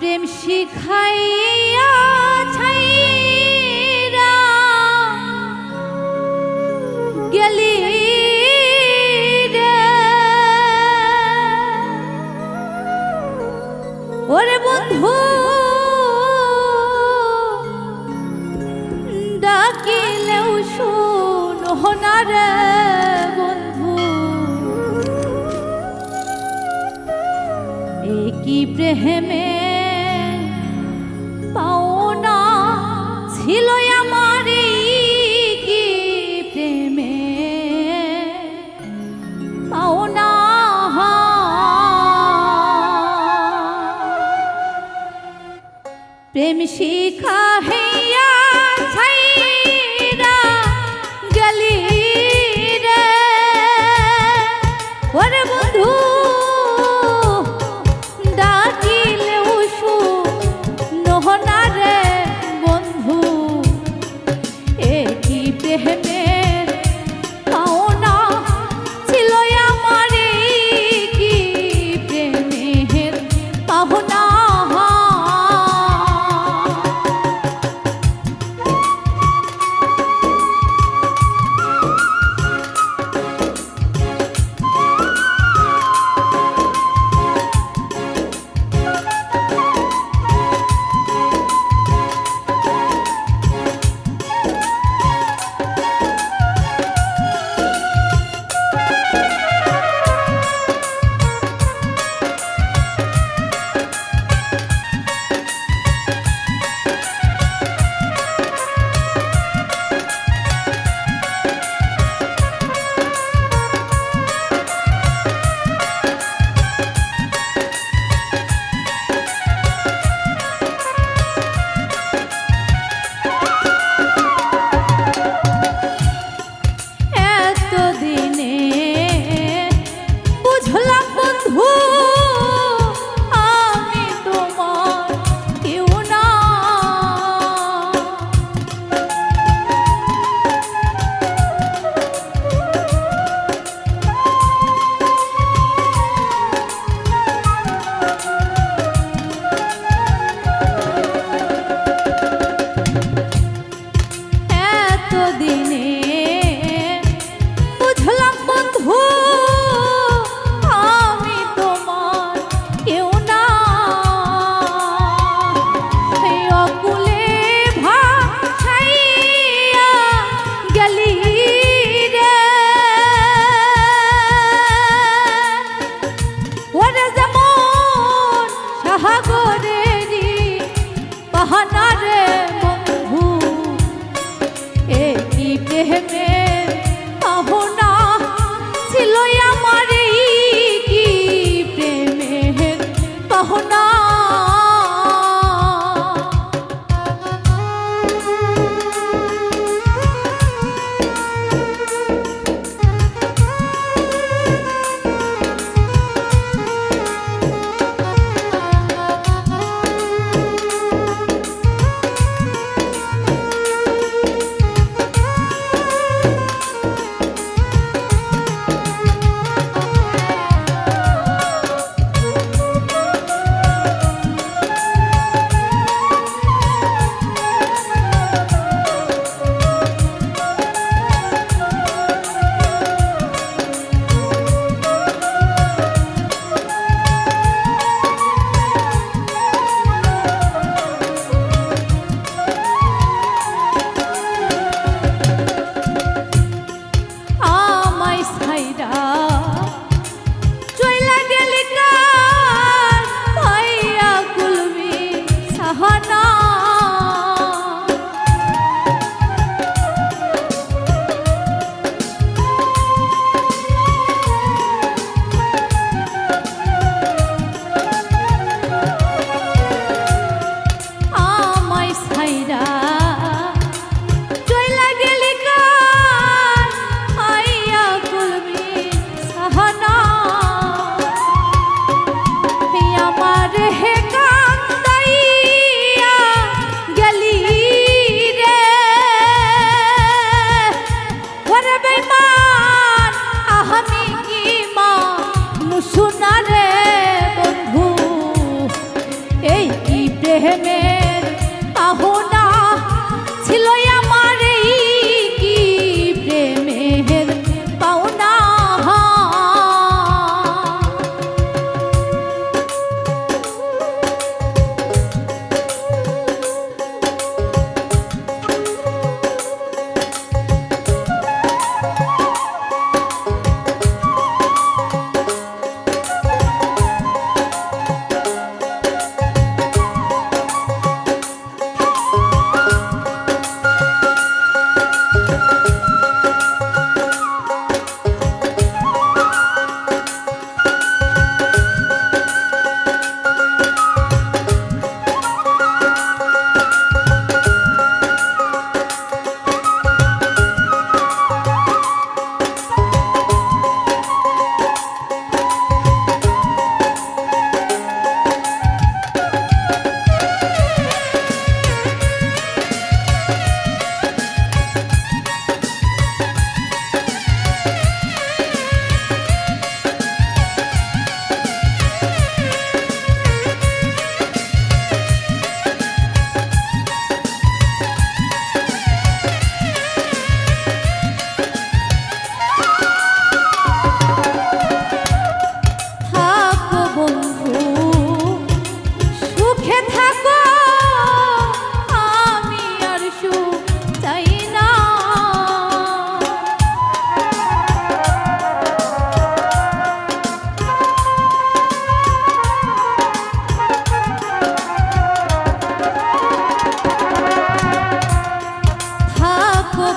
প্রেম শিখাইয়া ছাইরা গেলি ওরে বন্ধু ডাকিলেও শুনো না রে বন্ধু। কি প্রেমে প্রেম শিখা হইয়া ছাইরা গেলি রে। ওরে বন্ধু ডাকিলেও শুনো রে বন্ধু। এ কি প্রেমের কি প্রেমের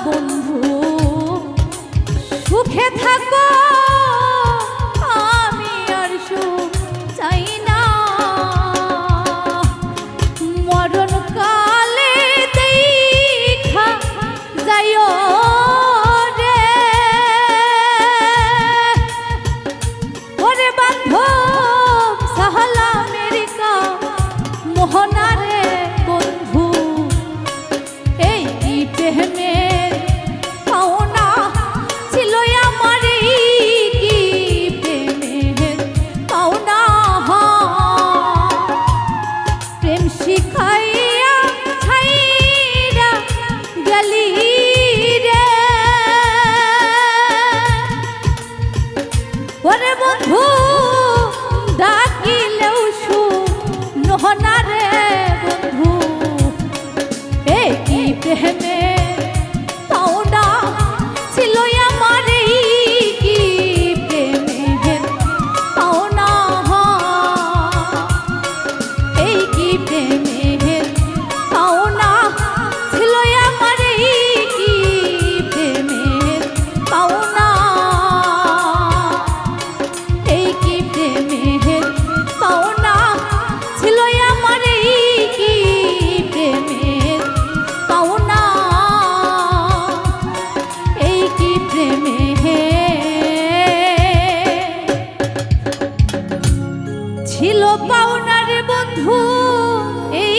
bonito. ওরে বন্ধু ডাকিলেও সু নহনা রে বন্ধু। এ কি প্রেমে ছিল পাওনার বন্ধু এই